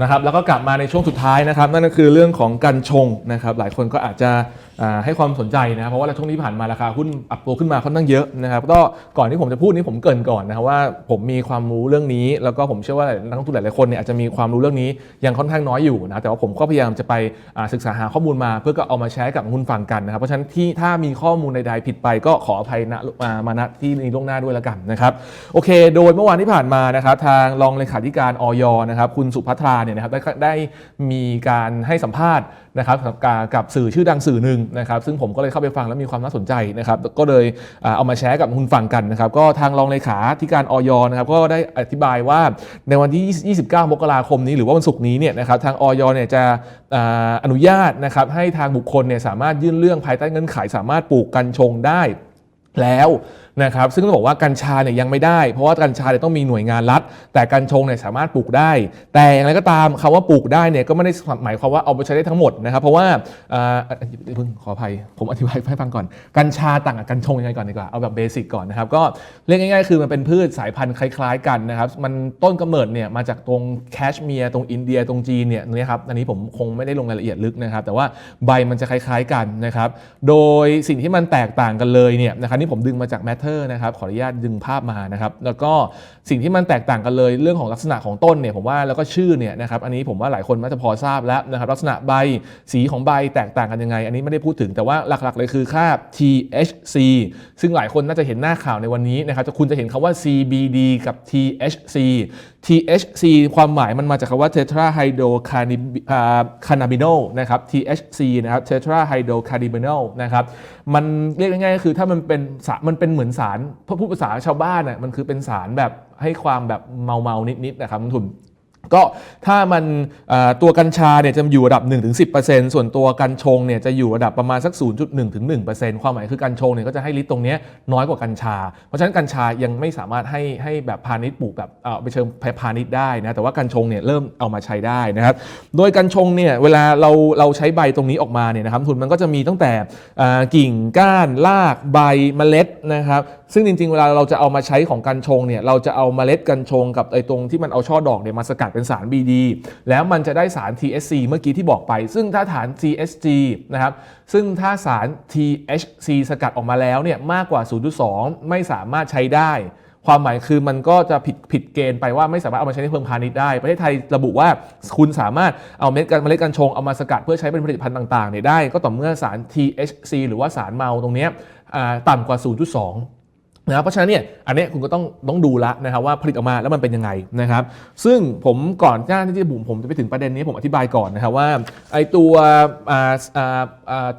นะครับแล้วก็กลับมาในช่วงสุดท้ายนะครับนั่นก็คือเรื่องของการชงนะครับหลายคนก็อาจจะให้ความสนใจนะครับเพราะว่าช่วงที่ผ่านมาราคาหุ้นปรับตัวขึ้นมาค่อนข้างเยอะนะครับก็ก่อนที่ผมจะพูดนี้ผมเกรินก่อนนะครับว่าผมมีความรู้เรื่องนี้ แล้วก็ผมเชื่อว่านักลงทุนหลายๆคนเนี่ยอาจจะมีความรู้เรื่องนี้ยังค่อนข้างน้อยอยู่นะแต่ว่าผมก็พยายามจะไปศึกษาหาข้อมูลมา เพื่อก็เอามาแชร์กับนุนฟังกันนะครับเพราะฉะนั้นที่ถ้ามีข้อมูลใดๆผิดไป ก็ขออภัยณอ่ามาณที่นี้ล่วงหน้าด้วยละกันนะครับโอเค โดยเมื่อวานที่ผ่านมานะครับทางรองเลขาธิการออยนะครับคุณสุภัทราเนี่ยนะครับได้ได้มีการให้สัมภาษณ์นะครับกับกับสื่อชื่อดังสื่อหนึ่งนะครับ ซึ่งผมก็เลยเข้าไปฟังแล้วมีความน่าสนใจนะครับก็เลยเอามาแชร์กับคุณฟังกันนะครับ ก็ทางรองเลขาธิการออยนะครับก็ได้อธิบายว่าในวันที่ 29 มกราคมนี้หรือว่าวันศุกร์นี้เนี่ยนะครับทางออยเนี่ยจะอ่าอนุญาตนะครับให้ทางบุคคลเนี่ยสามารถยื่นเรื่องภายใต้เงื่อนไขสามารถปลูกกัญชงได้ แล้วนะครับซึ่งต้องบอกว่ากัญชาเนี่ยยังไม่ได้ เพราะว่ากัญชาเนี่ยต้องมีหน่วยงานรัฐ แต่กัญชงเนี่ยสามารถปลูกได้ แต่อย่างไรก็ตามคำว่าปลูกได้เนี่ยก็ไม่ได้หมายความว่าเอาไปใช้ได้ทั้งหมดนะครับ เพราะว่าอ่าเพิ่งขออภัย ผมอธิบายให้ฟังก่อน กัญชาต่างกับกัญชงยังไงก่อนดีกว่าเอาแบบเบสิกก่อนนะครับก็เรียกง่ายๆ คือมันเป็นพืชสายพันธุ์คล้ายๆกันนะครับมันต้นกำเนิดเนี่ยมาจากตรงแคชเมียร์ตรงอินเดียตรงจีนเนี่ยนะครับอันนี้ผมคงไม่ได้ลงรายละเอียดลึกนะครับ แต่ว่าใบมันจะคล้ายๆกันนะครับโดยสิ่งที่มันแตกต่างกันเลยเนี่ยนะครับนี่ผมดึงมาจาก Matter นะครับขออนุญาตดึงภาพมานะครับแล้วก็สิ่งที่มันแตกต่างกันเลยเรื่องของลักษณะของต้นเนี่ยผมว่าแล้วก็ชื่อเนี่ยนะครับอันนี้ผมว่าหลายคนน่าจะพอทราบแล้วนะครับลักษณะใบสีของใบแตกต่างกันยังไง อันนี้ไม่ได้พูดถึงแต่ว่าหลักๆเลยคือค่า THC ซึ่งหลายคนน่าจะเห็นหน้าข่าวในวันนี้นะครับจะคุณจะเห็นคำว่า CBD กับ THC THC ความหมายมันมาจากคำว่า tetrahydrocannabinol นะครับ THC นะครับ tetrahydrocannabinol นะครับ มันเรียกง่ายๆก็คือถ้ามันเป็นมันเป็นเหมือนสารพพูดภาษาชาวบ้านน่ะมันคือเป็นสารแบบให้ความแบบเมาเมานิดๆนะครับทุน ก็ถ้ามันตัวกัญชาเนี่ยจะอยู่ระดับ 1-10%ส่วนตัวกัญชงเนี่ยจะอยู่ระดับประมาณสัก 0.1ถึง1%ความหมายคือกัญชงเนี่ยก็จะให้ลิตรตรงนี้น้อยกว่ากัญชา เพราะฉะนั้นกัญชายังไม่สามารถให้ให้แบบพาณิชย์ปลูกแบบเอาไปเชิงพาณิชย์ได้นะแต่ว่ากัญชงเนี่ยเริ่มเอามาใช้ได้นะครับโดยกัญชงเนี่ยเวลาเราเราใช้ใบตรงนี้ออกมาเนี่ยนะครับทุนมันก็จะมีตั้งแต่กิ่งก้านรากใบเมล็ดนะครับซึ่งจริงๆ เวลาเราจะเอามาใช้ของกัญชงเนี่ยเราจะเอาเมล็ดกัญชงกับไอ้ตรงที่มันเอาช่อดอกเนี่ยมาสกัดเป็นสาร BD แล้วมันจะได้สาร THC เมื่อกี้ที่บอกไป ซึ่งถ้าฐาน THC นะครับ ซึ่งถ้าสาร THC สกัดออกมาแล้วเนี่ยมากกว่า 0.2 ไม่สามารถใช้ได้ ความหมายคือมันก็จะผิดผิดเกณฑ์ไปว่าไม่สามารถเอามาใช้ในเพิงพาณิชย์ได้ ประเทศไทยระบุว่าคุณสามารถเอาเม็ดกันเมล็ดกัญชงเอามาสกัดเพื่อใช้เป็นผลิตภัณฑ์ต่างๆเนี่ยได้ ก็ต่อเมื่อสาร THC หรือว่าสารเมาตรงเนี้ยต่ำกว่า 0.2 นะเพราะฉะนั้นเนี่ยอันนี้คุณก็ต้องต้องดูละนะครับว่าผลิตออกมาแล้วมันเป็นยังไงนะครับ ซึ่งผมก่อนหน้าที่ผมผมจะไปถึงประเด็นนี้ผมอธิบายก่อนนะครับว่าไอตัว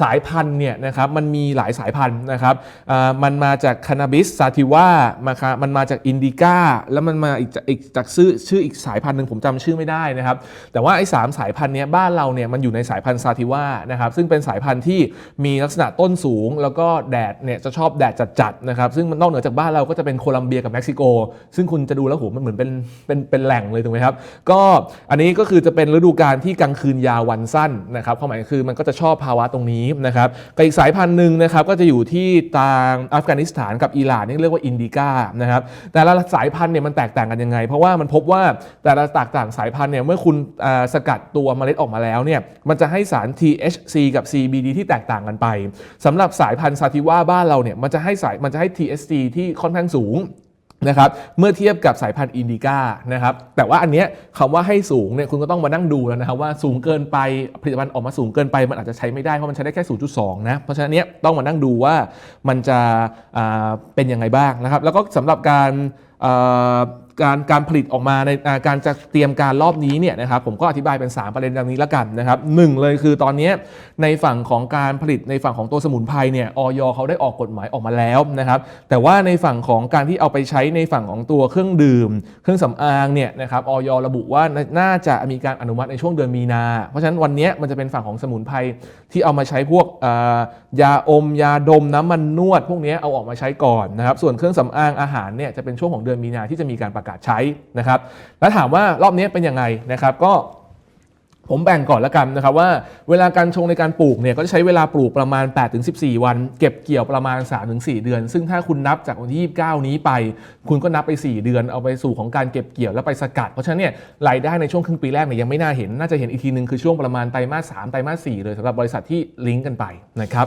สายพันธุ์เนี่ยนะครับมันมีหลายสายพันธุ์นะครับมันมาจากคานาบิสซาติว่ามาครับมันมาจากอินดิก้าแล้วมันมาอีกจากอีกจากชื่อชื่ออีกสายพันธุ์หนึ่งผมจำชื่อไม่ได้นะครับ แต่ว่าไอ้สามสายพันธุ์เนี้ยบ้านเราเนี่ยมันอยู่ในสายพันธุ์ซาติว่านะครับซึ่งเป็นสายพันธุ์ที่มีลักษณะต้นสูง แล้วก็แดดเนี่ยจะชอบแดดจัดๆนะครับซึ่งมันนอกเหนือจากบ้านเราก็จะเป็นโคลัมเบียกับเม็กซิโก ซึ่งคุณจะดูแล้วโหมันเหมือนเป็นเป็นเป็นแหล่งเลยถูกไหมครับ ก็อันนี้ก็คือจะเป็นฤดูกาลที่กลางคืนยาววันสั้นนะครับความหมายคือมันก็จะชอบภาวะตรงนี้นะครับกับอีกสายพันธุ์หนึ่งนะครับก็จะอยู่ที่ทางอัฟกานิสถานกับอิหร่านนี่เรียกว่าอินดิก้านะครับแต่ละสายพันธุ์เนี่ยมันแตกต่างกันยังไง เพราะว่ามันพบว่าแต่ละแตกต่างสายพันธุ์เนี่ยเมื่อคุณสกัดตัวเมล็ดออกมาแล้วเนี่ยมันจะให้สาร THC กับ CBD ที่แตกต่างกันไปสำหรับสายพันธุ์ซาติว่าบ้านเราเนี่ยมันจะให้สายมันจะให้ THC ที่ค่อนข้างสูงนะครับเมื่อเทียบกับสายพันธุ์อินดิก้านะครับแต่ว่าอันเนี้ยคำว่าให้สูงเนี่ยคุณก็ต้องมานั่งดูแล้วนะครับว่าสูงเกินไปผลิตภัณฑ์ออกมาสูงเกินไป มันอาจจะใช้ไม่ได้เพราะมันใช้ได้แค่ 0.2 นะเพราะฉะนั้นเนี้ยต้องมานั่งดูว่ามันจะเป็นยังไงบ้างนะครับแล้วก็สำหรับการ การการผลิตออกมาในาการจะเตรียมการรอบนี้เนี่ยนะครับผมก็อธิบายเป็น 3 ประเด็นดังนี้ล้วกันนะครับหนึ่งเลยคือตอนนี้ในฝั่งของการผลิตในฝั่งของตัวสมุนไพรเนี่ยออยเขาได้ออกกฎหมายออกมาแล้วนะครับแต่ว่าในฝั่งของการที่เอาไปใช้ในฝั่งของตัวเครื่องดื่ม เครื่องสำอางเนี่ยนะครับออยระบุว่าน่าจะมีการอนุมัติในช่วงเดือนมีนา เพราะฉะนั้นวันนี้มันจะเป็นฝั่งของสมุนไพรที่เอามาใช้พวกยาอม ยาดมน้ำมันนวด พวกนี้เอาออกมาใช้ก่อนนะครับส่วนเครื่องสำอางอาหารเนี่ยจะเป็นช่วงของเดือนมีนาที่จะมีการประกาศใช้นะครับ แล้วถามว่ารอบนี้เป็นยังไงนะครับ ก็ ผมแบ่งก่อนล้วกันนะครับว่าเวลาการชงในการปลูกเนี่ยก็จะใช้เวลาปลูกประมาณ 8-14 วัน เก็บเกี่ยวประมาณ 3-4 เดือน ซึ่งถ้าคุณนับจากวันที่ 29 นี้ไป คุณก็นับไป 4 เดือนเอาไปสู่ของการเก็บเกี่ยวแล้วไปสกัด เพราะฉะนั้นเนี่ยรายได้ในช่วงครึ่งปีแรกเนี่ยยังไม่น่าเห็น น่าจะเห็นอีกทีหนึ่งคือช่วงประมาณไตรมาส 3 ไตรมาส 4 เลยสำหรับบริษัทที่ลิงก์กันไปนะครับ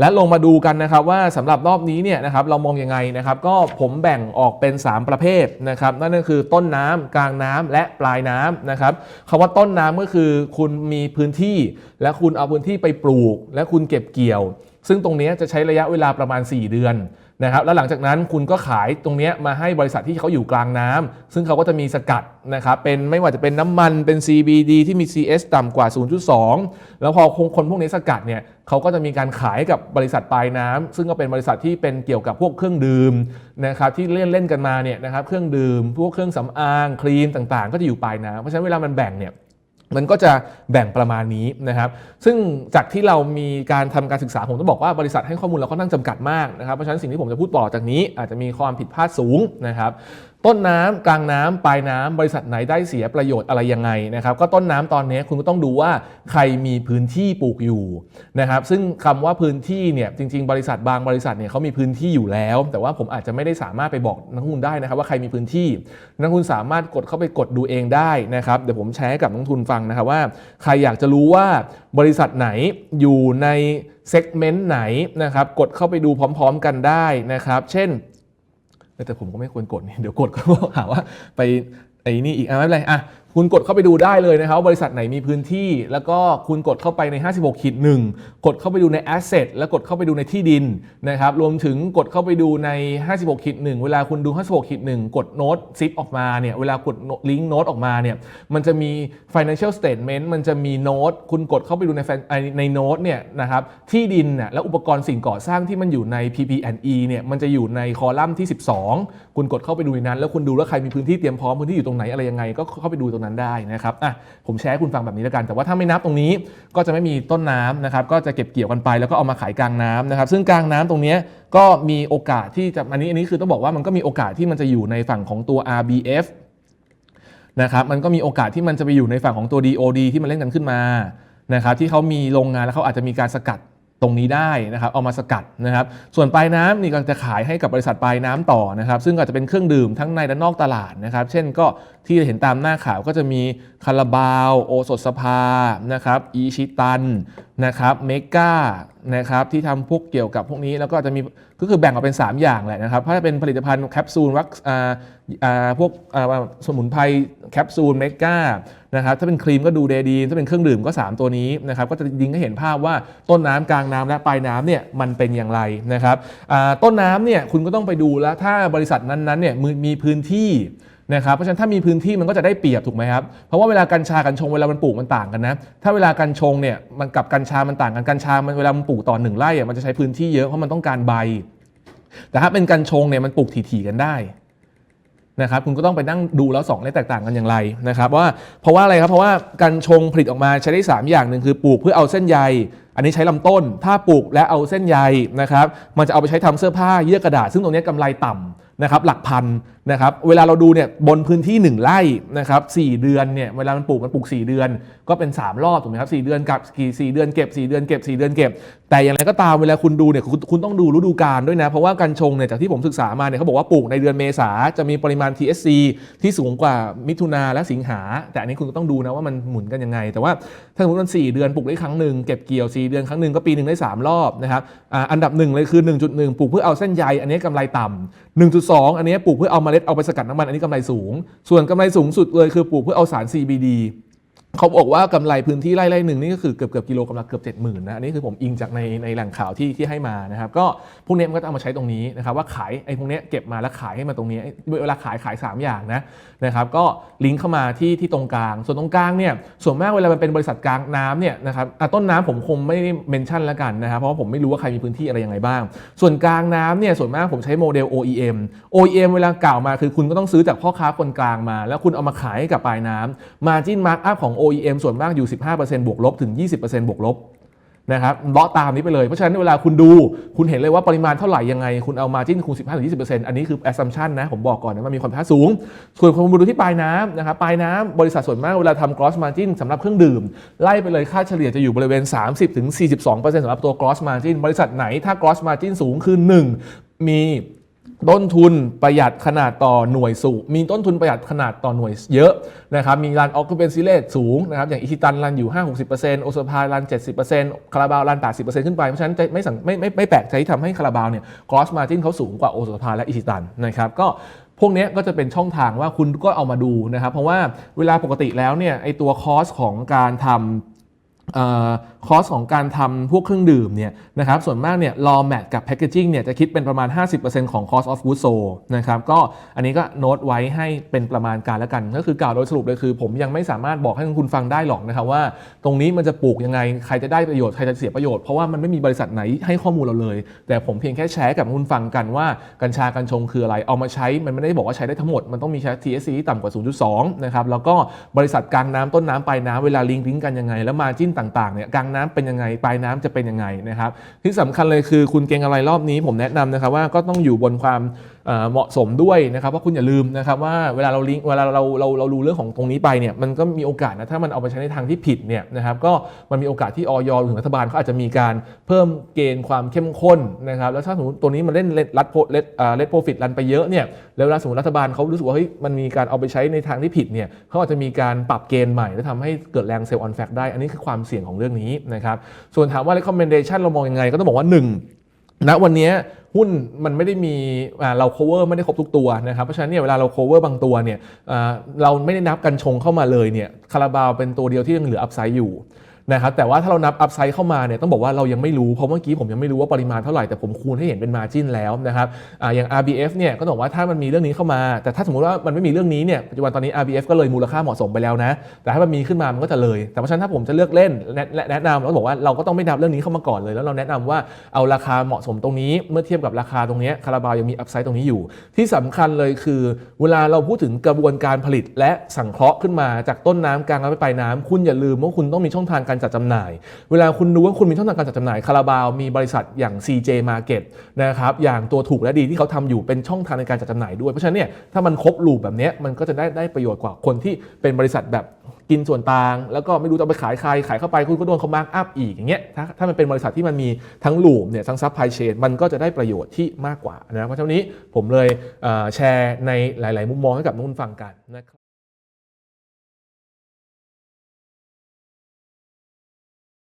และลงมาดูกันนะครับว่าสำหรับรอบนี้เนี่ยนะครับเรามองยังไงนะครับก็ผมแบ่งออกเป็น 3 ประเภทนะครับนั่นก็คือต้นน้ำกลางน้ำและปลายน้ำนะครับคำว่าต้นน้ำก็คือคุณมีพื้นที่ และคุณเอาพื้นที่ไปปลูก และคุณเก็บเกี่ยว ซึ่งตรงนี้จะใช้ระยะเวลาประมาณ 4 เดือนนะครับแล้วหลังจากนั้นคุณก็ขายตรงนี้มาให้บริษัทที่เขาอยู่กลางน้ำซึ่งเขาก็จะมีสกัดนะครับเป็นไม่ว่าจะเป็นน้ำมันเป็น CBD ที่มี CS ต่ำกว่า 0.2 แล้วพอคนพวกนี้สกัดเนี่ยเขาก็จะมีการขายกับบริษัทปลายน้ำซึ่งก็เป็นบริษัทที่เป็นเกี่ยวกับพวกเครื่องดื่มนะครับที่เล่นเล่นกันมาเนี่ยนะครับเครื่องดื่ม พวกเครื่องสำอางครีมต่างๆ ก็จะอยู่ปลายน้ำเพราะฉะนั้นเวลามันแบ่งเนี่ย มันก็จะแบ่งประมาณนี้นะครับ ซึ่งจากที่เรามีการทำการศึกษาผมต้องบอกว่าบริษัทให้ข้อมูลเราค่อนข้างจำกัดมากนะครับ เพราะฉะนั้นสิ่งที่ผมจะพูดต่อจากนี้อาจจะมีความผิดพลาดสูงนะครับ ต้นน้ำกลางน้ำปลายน้ำบริษัทไหนได้เสียประโยชน์อะไรยังไงนะครับก็ต้นน้ำตอนนี้คุณก็ต้องดูว่าใครมีพื้นที่ปลูกอยู่นะครับซึ่งคำว่าพื้นที่เนี่ยจริง ๆ บริษัทบางบริษัทเนี่ยเขามีพื้นที่อยู่แล้ว แต่ว่าผมอาจจะไม่ได้สามารถไปบอกนักลงทุนได้นะครับว่าใครมีพื้นที่ นักลงทุนสามารถกดเข้าไปกดดูเองได้นะครับเดี๋ยวผมแชร์กับนักลงทุนฟังนะครับว่า ใครอยากจะรู้ว่าบริษัทไหนอยู่ในเซกเมนต์ไหนนะครับกดเข้าไปดูพร้อม ๆ กันได้นะครับเช่น แต่ผมก็ไม่ควรกดนี่เดี๋ยวกดก็หาว่าไปไอ้นี่อีกอะไม่เป็นไรอะ คุณกดเข้าไปดูได้เลยนะครับบริษัทไหนมีพื้นที่ แล้วก็คุณกดเข้าไปใน 56ขีด1กดเข้าไปดูใน Asset แล้วกดเข้าไปดูในที่ดินนะครับรวมถึงกดเข้าไปดูใน 56ขีด1เวลาคุณดู 56ขีด1กดโน้ตซิปออกมาเนี่ยเวลากดลิงก์โน้ตออกมาเนี่ยมันจะมี financial statement มันจะมีโน้ตคุณกดเข้าไปดูในในโน้ตเนี่ยนะครับที่ดินน่ะและอุปกรณ์สิ่งก่อสร้างที่มันอยู่ใน PP&E เนี่ยมันจะอยู่ในคอลัมน์ที่ 12 คุณกดเข้าไปดูในนั้น แล้วคุณดูว่าใครมีพื้นที่เตรียมพร้อมพื้นที่อยู่ตรงไหนอะไรยังไงก็เข้าไปดูตรงนั้นได้นะครับอะผมแชร์ให้คุณฟังแบบนี้แล้วกัน แต่ว่าถ้าไม่นับตรงนี้ก็จะไม่มีต้นน้ำนะครับก็จะเก็บเกี่ยวกันไปแล้วก็เอามาขายกลางน้ำนะครับซึ่งกลางน้ำตรงนี้ก็มีโอกาสที่จะอันนี้อันนี้คือต้องบอกว่ามันก็มีโอกาสที่มันจะอยู่ในฝั่งของตัว RBF นะครับมันก็มีโอกาสที่มันจะไปอยู่ในฝั่งของตัว DOD ที่มันเล่นกันขึ้นมานะครับที่เขามีโรงงานแล้วเขาอาจจะมีการสกัด ตรงนี้ได้นะครับเอามาสกัดนะครับ ส่วนปลายน้ำนี่ก็จะขายให้กับบริษัทปลายน้ำต่อนะครับ ซึ่งอาจจะเป็นเครื่องดื่มทั้งในและนอกตลาดนะครับ เช่นก็ที่เห็นตามหน้าข่าวก็จะมีคาราบาว โอสถสภานะครับอีชิตันนะครับเมกานะครับที่ทำพวกเกี่ยวกับพวกนี้แล้วก็จะมีก็คือแบ่งออกเป็น 3 อย่างแหละนะครับถ้าเป็นผลิตภัณฑ์แคปซูลวัคพวกสมุนไพร แคปซูลเมกานะครับถ้าเป็นครีมก็ดูเดดีนถ้าเป็นเครื่องดื่มก็ 3 ตัวนี้นะครับก็จะยิงให้เห็นภาพว่าต้นน้ำกลางน้ำและปลายน้ำเนี่ยมันเป็นอย่างไรนะครับต้นน้ำเนี่ยคุณก็ต้องไปดูแล้วถ้าบริษัทนั้นๆเนี่ยมีพื้นที่นะครับเพราะฉะนั้นถ้ามีพื้นที่มันก็จะได้เปรียบถูกไหมครับเพราะว่าเวลากัญชากัญชงเวลามันปลูกมันต่างกันนะถ้าเวลากัญชงเนี่ยมันกับกัญชามันต่างกันกัญชามันเวลามันปลูกต่อหนึ่งไร่มันจะใช้พื้นที่เยอะเพราะมันต้องการใบ แต่ถ้าเป็นกัญชงเนี่ยมันปลูกถี่ๆกันได้ นะครับคุณก็ต้องไปนั่งดูแล้ว2ได้แตกต่างกันอย่างไรนะครับว่าเพราะว่าอะไรครับเพราะว่าการชงผลิตออกมาใช้ได้ 3 อย่างหนึ่งคือปลูกเพื่อเอาเส้นใย อันนี้ใช้ลำต้น ถ้าปลูกและเอาเส้นใยนะครับมันจะเอาไปใช้ทำเสื้อผ้าเยื่อกระดาษ ซึ่งตรงนี้กำไรต่ำ นะครับหลักพันนะครับเวลาเราดูเนี่ยบนพื้นที่ 1ไร่นะครับสเดือนเนี่ยเวลามันปลูกมันปลูก 4 เดือน ก็เป็น 3 รอบถูกไหมครับสเดือนกับกี่สเดือนเก็บ 4 เดือนเก็บ 4 เดือนเก็บ แต่อย่างไรก็ตามเวลาคุณดูเนี่ยคุณคุณต้องดูฤดูกาลด้วยนะ เพราะว่ากัญชงเนี่ยจากที่ผมศึกษามาเนี่ยเขาบอกว่าปลูกในเดือนเมษาจะมีปริมาณ THC ที่สูงกว่ามิถุนาและสิงหา แต่อันนี้คุณก็ต้องดูนะว่ามันหมุนกันยังไง แต่ว่าถ้าสมมติมัน 4 เดือนปลูกได้ครั้งหนึ่งเก็บเกี่ยว 4 เดือนครั้งหนึ่งก็ปีหนึ่งได้ 3 รอบนะครับออันดับหนึ่งเลยคือ1.1ปลูกเพื่อเอาเส้นใยอันนี้กำไรต่ำ1.2อันนี้ปลูกเพื่อเอาเมล็ดเอาไปสกัดน้ำมันอันนี้กำไรสูง ส่วนกำไรสูงสุดเลยคือปลูกเพื่อเอาสาร CBD เขาบอกว่ากำไรพื้นที่ไร่ไร่หนึ่งนี่ก็คือเกือบเกือบกิโลกำไรเกือบเจ็ดหมื่นนะอันนี้คือผมอิงจากในในแหล่งข่าวที่ที่ให้มานะครับก็พวกเนี้ยมันก็เอามาใช้ตรงนี้นะครับว่าขายไอ้พวกเนี้ยเก็บมาแล้วขายให้มาตรงนี้เวลาขายขาย 3 อย่างนะนะครับก็ลิงก์เข้ามาที่ที่ตรงกลาง ส่วนตรงกลางเนี่ยส่วนมากเวลามันเป็นบริษัทกลางน้ำเนี่ยนะครับต้นน้ำผมคงไม่ได้เมนชั่นแล้วกันนะครับเพราะว่าผมไม่รู้ว่าใครมีพื้นที่อะไรยังไงบ้าง ส่วนกลางน้ำเนี่ยส่วนมากผมใช้โมเดล OEM OEM เวลากล่าวมาคือคุณก็ต้องซื้อจากพ่อค้าคนกลางมา แล้วคุณเอามาขายให้กับปลายน้ำ Margin Markup ของ OEM ส่วนมากอยู่ 15%บวกลบถึง 20%บวกลบนะครับเลาะตามนี้ไปเลย เพราะฉะนั้นเวลาคุณดูคุณเห็นเลยว่าปริมาณเท่าไหร่ยังไง คุณเอา Margin คูณ 15-20%อันนี้คือ assumption นะ ผมบอกก่อนนะมันมีความผิดพลาดสูง ส่วนคุณมาดูที่ปลายน้ำนะครับปลายน้ำบริษัทส่วนมากเวลาทำ gross margin สำหรับเครื่องดื่ม ไล่ไปเลยค่าเฉลี่ยจะอยู่บริเวณ 30-42%สำหรับตัว gross margin บริษัทไหนถ้า gross margin สูงคือ 1 มี ต้นทุนประหยัดขนาดต่อหน่วยสูงมีต้นทุนประหยัดขนาดต่อหน่วยเยอะนะครับ มีรัน occupancy rate สูงนะครับ อย่างอิชิตันรันอยู่ 5-60%โอโซพายรัน 70%คาราบาวรัน 80%ขึ้นไป เพราะฉะนั้นไม่สังไม่ไม่ไม่แปลกใจที่ทำให้คาราบาวเนี่ย gross margin เขาสูงกว่าโอโซพายและอิชิตันนะครับ ก็พวกนี้ก็จะเป็นช่องทางว่าคุณก็เอามาดูนะครับ เพราะว่าเวลาปกติแล้วเนี่ยไอตัวคอสของการทำ คอสของการทำพวกเครื่องดื่มเนี่ยนะครับส่วนมากเนี่ยรอแมทกับแพ c เกจิ้งเนี่ยจะคิดเป็นประมาณ 50%ของ cost of goods sold นะครับก็อันนี้ก็โน้ตไว้ให้เป็นประมาณการแล้วกัน ก็คือกล่าวโดยสรุปเลยคือ ผมยังไม่สามารถบอกให้คุณฟังได้หรอกนะครับว่า ตรงนี้มันจะปลูกยังไงใครจะได้ประโยชน์ใครจะเสียประโยชน์เพราะว่ามันไม่มีบริษัทไหนให้ข้อมูลเราเลย แต่ผมเพียงแค่แชร์กับคุณฟังกันว่ากัญชากัญชงคืออะไรเอามาใช้มันไม่ได้บอกว่าใช้ได้ทั้งหมดมันต้องมีใช้ THC ที่ต่ำกว่า 0.2นะครับแล้วก็บริษัทกลางน้ำต้นน้ำปลายน้ำเวลาลิงก์ลิงก์กันยังไงแล้วมาจิ้นต่างๆเนี่ยกลางน้ำเป็นยังไง ปลายน้ำจะเป็นยังไงนะครับที่สำคัญเลยคือคุณเก่งอะไรรอบนี้ผมแนะนำนะครับว่าก็ต้องอยู่บนความเหมาะสมด้วยนะครับเพราะคุณอย่าลืมนะครับว่าเวลาเราลิงก์เวลาเราเราเรารู้เรื่องของตรงนี้ไปเนี่ยมันก็มีโอกาสนะถ้ามันเอาไปใช้ในทางที่ผิดเนี่ยนะครับก็มันมีโอกาสที่ออยหรือรัฐบาลเขาอาจจะมีการเพิ่มเกณฑ์ความเข้มข้นนะครับแล้วถ้าสมมติตัวนี้มันเล่นรัดโพเลตเลตโปรฟิตรันไปเยอะเนี่ยแล้วเวลาสมมติรัฐบาลเขารู้สึกว่าเฮ้ยมันมีการเอาไปใช้ในทางที่ผิดเนี่ยเขาอาจจะมีการปรับเกณฑ์ใหม่แล้วทำให้เกิดแรงเซลล์ออนแฟกได้ อันนี้คือความเสี่ยงของเรื่องนี้นะครับส่วนถามว่า recommendation เรามองยังไงก็ต้องบอกว่า 1 ณวันนี้หุ้นมันไม่ได้มีเรา cover ไม่ได้ครบทุกตัวนะครับเพราะฉะนั้นเนี่ยเวลาเรา cover บางตัวเนี่ยเราไม่ได้นับกันชงเข้ามาเลยเนี่ยคาราบาวเป็นตัวเดียวที่ยังเหลือ upside อยู่ นะครับแต่ว่าถ้าเรานับ upside เข้ามาเนี่ยต้องบอกว่าเรายังไม่รู้เพราะเมื่อกี้ผมยังไม่รู้ว่าปริมาณเท่าไหร่แต่ผมคูณให้เห็นเป็น margin แล้วนะครับออย่าง RBF เนี่ยก็ต้องบอกว่าถ้ามันมีเรื่องนี้เข้ามา แต่ถ้าสมมติว่ามันไม่มีเรื่องนี้เนี่ยปัจจุบันตอนนี้ RBF ก็เลยมูลค่าเหมาะสมไปแล้วนะแต่ถ้ามันมีขึ้นมามันก็จะเลย แต่เพราะฉะนั้นถ้าผมจะเลือกเล่นแนะแนะแนะนำเราก็บอกว่าเราก็ต้องไม่นับเรื่องนี้เข้ามาก่อนเลย แล้วเราแนะนำว่าเอาราคาเหมาะสมตรงนี้เมื่อเทียบกับราคาตรงนี้คาราบาวยังมีอัพไซด์ตรงนี้อยู่ ที่สำคัญเลยคือ เวลาเราพูดถึงกระบวนการผลิตและสังเคราะห์ขึ้นมาจากต้นน้ำกลางน้ำไปปลายน้ำคุณอย่าลืมว่าคุณต้องมีช่องทางการจัดจำหน่าย เวลาคุณรู้ว่าคุณมีช่องทางการจัดจำหน่ายคาราบาวมีบริษัทอย่าง CJ Market นะครับอย่างตัวถูกและดีที่เขาทำอยู่เป็นช่องทางในการจัดจำหน่ายด้วย เพราะฉะนั้นเนี่ยถ้ามันครบลูปแบบนี้มันก็จะได้ได้ประโยชน์กว่าคนที่เป็นบริษัทแบบกินส่วนต่าง แล้วก็ไม่รู้จะไปขายใครขายเข้าไปคุณก็โดนเขามาร์กอัพอีกอย่างเงี้ยถ้าถ้ามันเป็นบริษัทที่มันมีทั้งลูปเนี่ยทั้งซัพพลายเชนมันก็จะได้ประโยชน์ที่มากกว่านะเพราะฉะนั้นนี้ผมเลยแชร์ในหลาย ๆ มุมมองให้กับนักลงทุนฟังกันนะครับ